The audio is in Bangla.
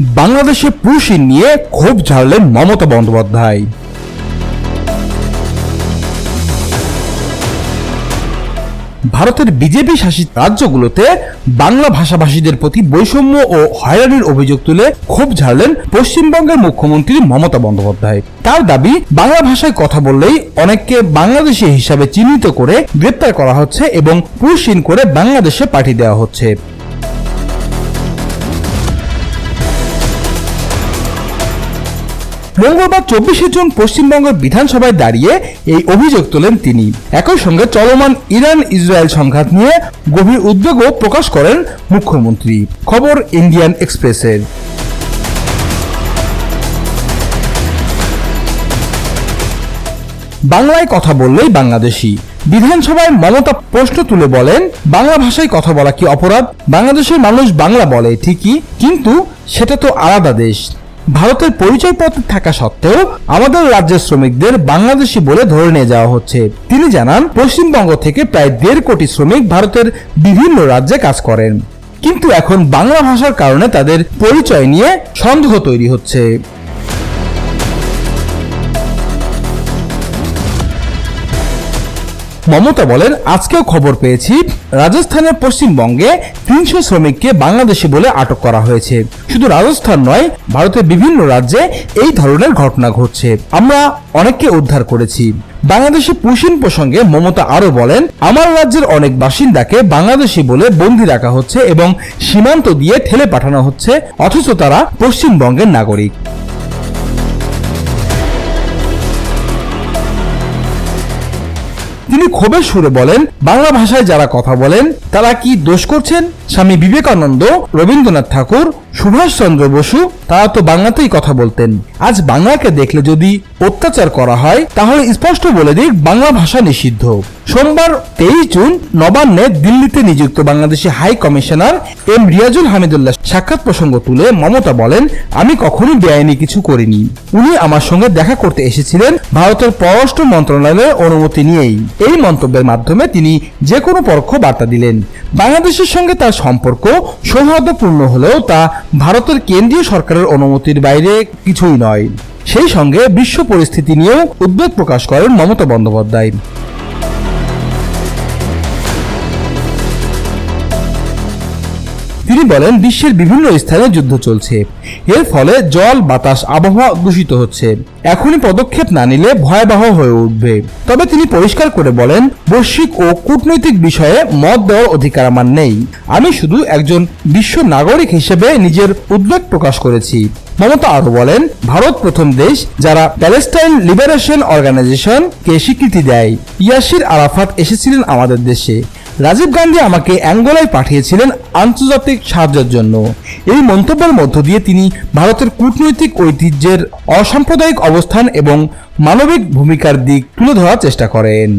বাংলাদেশে পুরুষিন নিয়ে ক্ষোভ ঝাড়লেন মমতা বন্দ্যোপাধ্যায়। ভারতের বিজেপি শাসিত রাজ্যগুলোতে বাংলা ভাষাভাষীদের প্রতি বৈষম্য ও হয়রানির অভিযোগ তুলে ক্ষোভ ঝাড়লেন পশ্চিমবঙ্গের মুখ্যমন্ত্রী মমতা বন্দ্যোপাধ্যায়। তার দাবি, বাংলা ভাষায় কথা বললেই অনেককে বাংলাদেশি হিসাবে চিহ্নিত করে গ্রেপ্তার করা হচ্ছে এবং পুরুষহীন করে বাংলাদেশে পাঠিয়ে দেওয়া হচ্ছে। মঙ্গলবার চব্বিশে জুন পশ্চিমবঙ্গের বিধানসভায় দাঁড়িয়ে এই অভিযোগ তোলেন তিনি। একই সঙ্গে চলমান ইরান ইসরায়েল সংঘাত নিয়ে গভীর উদ্বেগও প্রকাশ করেন মুখ্যমন্ত্রী। খবর ইন্ডিয়ান এক্সপ্রেসের। বাংলায় কথা বললেই বাংলাদেশি। বিধানসভায় মমতা প্রশ্ন তুলে বলেন, বাংলা ভাষায় কথা বলা কি অপরাধ? বাংলাদেশের মানুষ বাংলা বলে ঠিকই, কিন্তু সেটা তো আলাদা দেশ। ভারতের পরিচয়পত্র থাকা সত্ত্বেও আমাদের রাজ্যের শ্রমিকদের বাংলাদেশি বলে ধরে নিয়ে যাওয়া হচ্ছে। তিনি জানান, পশ্চিমবঙ্গ থেকে প্রায় দেড় কোটি শ্রমিক ভারতের বিভিন্ন রাজ্যে কাজ করেন। কিন্তু এখন বাংলা ভাষার কারণে তাদের পরিচয় নিয়ে সন্দেহ তৈরি হচ্ছে। মমতা বলেন, আজকেও খবর পেয়েছি, রাজস্থানের পশ্চিমবঙ্গে তিনশো শ্রমিককে বাংলাদেশি বলে আটক করা হয়েছে। শুধু রাজস্থান নয়, ভারতের বিভিন্ন রাজ্যে এই ধরনের ঘটনা ঘটছে। আমরা অনেককে উদ্ধার করেছি। বাংলাদেশে পুশিন প্রসঙ্গে মমতা আরও বলেন, আমার রাজ্যের অনেক বাসিন্দাকে বাংলাদেশি বলে বন্দি রাখা হচ্ছে এবং সীমান্ত দিয়ে ঠেলে পাঠানো হচ্ছে, অথচ তারা পশ্চিমবঙ্গের নাগরিক। তিনি ক্ষোভের সুরে বলেন, বাংলা ভাষায় যারা কথা বলেন, তারা কি দোষ করছেন? স্বামী বিবেকানন্দ, রবীন্দ্রনাথ ঠাকুর, সুভাষচন্দ্র বসু, তারা তো বাংলাতেই কথা বলতেন। আজ বাংলাকে দেখলে যদি অত্যাচার করা হয়, তাহলে স্পষ্ট বলে দিক, বাংলা ভাষা নিষিদ্ধ। সোমবার তেইশ জুন নবান্নে দিল্লিতে নিযুক্ত Bangladeshi high commissioner M Riazul Hamidullah সাক্ষাৎ প্রসঙ্গ তুলে মমতা বলেন, আমি কখনো বেআইনি কিছু করিনি। উনি আমার সঙ্গে দেখা করতে এসেছিলেন ভারতের পররাষ্ট্র মন্ত্রণালয়ের অনুমতি নিয়েই। এই মন্তব্যের মাধ্যমে তিনি যে কোনো পরোক্ষ বার্তা দিলেন। বাংলাদেশের সঙ্গে তার সম্পর্ক সৌহার্দ্যপূর্ণ হলেও তা ভারতের কেন্দ্রীয় সরকারের অনুমতির বাইরে কিছুই নয়। সেই সঙ্গে বিশ্ব পরিস্থিতি নিয়েও উদ্বেগ প্রকাশ করেন মমতা বন্দ্যোপাধ্যায়। তিনি বলেন, বিশ্বের বিভিন্ন স্থানে যুদ্ধ চলছে। এর ফলে জল, বাতাস, আবহাওয়া দূষিত হচ্ছে। এখনই পদক্ষেপ না নিলে ভয়াবহ হয়ে উঠবে। তবে তিনি পরিষ্কার করে বলেন, বৈশ্বিক ও কূটনৈতিক বিষয়ে মত দেওয়ার অধিকার আমার নেই। আমি শুধু একজন বিশ্ব নাগরিক হিসেবে নিজের উদ্বেগ প্রকাশ করেছি। মমতা আরও বলেন, ভারত প্রথম দেশ যারা প্যালেস্টাইন লিবারেশন অর্গানাইজেশন কে স্বীকৃতি দেয়। ইয়াসির আরাফাত এসেছিলেন আমাদের দেশে। রাজীব গান্ধী আমাকে অ্যাঙ্গোলায় পাঠিয়েছিলেন আন্তর্জাতিক সাহায্যের জন্য। এই মন্তব্যের মধ্য দিয়ে তিনি ভারতের কূটনৈতিক ঐতিহ্যের অসাম্প্রদায়িক অবস্থান এবং মানবিক ভূমিকার দিক তুলে ধরার চেষ্টা করেন।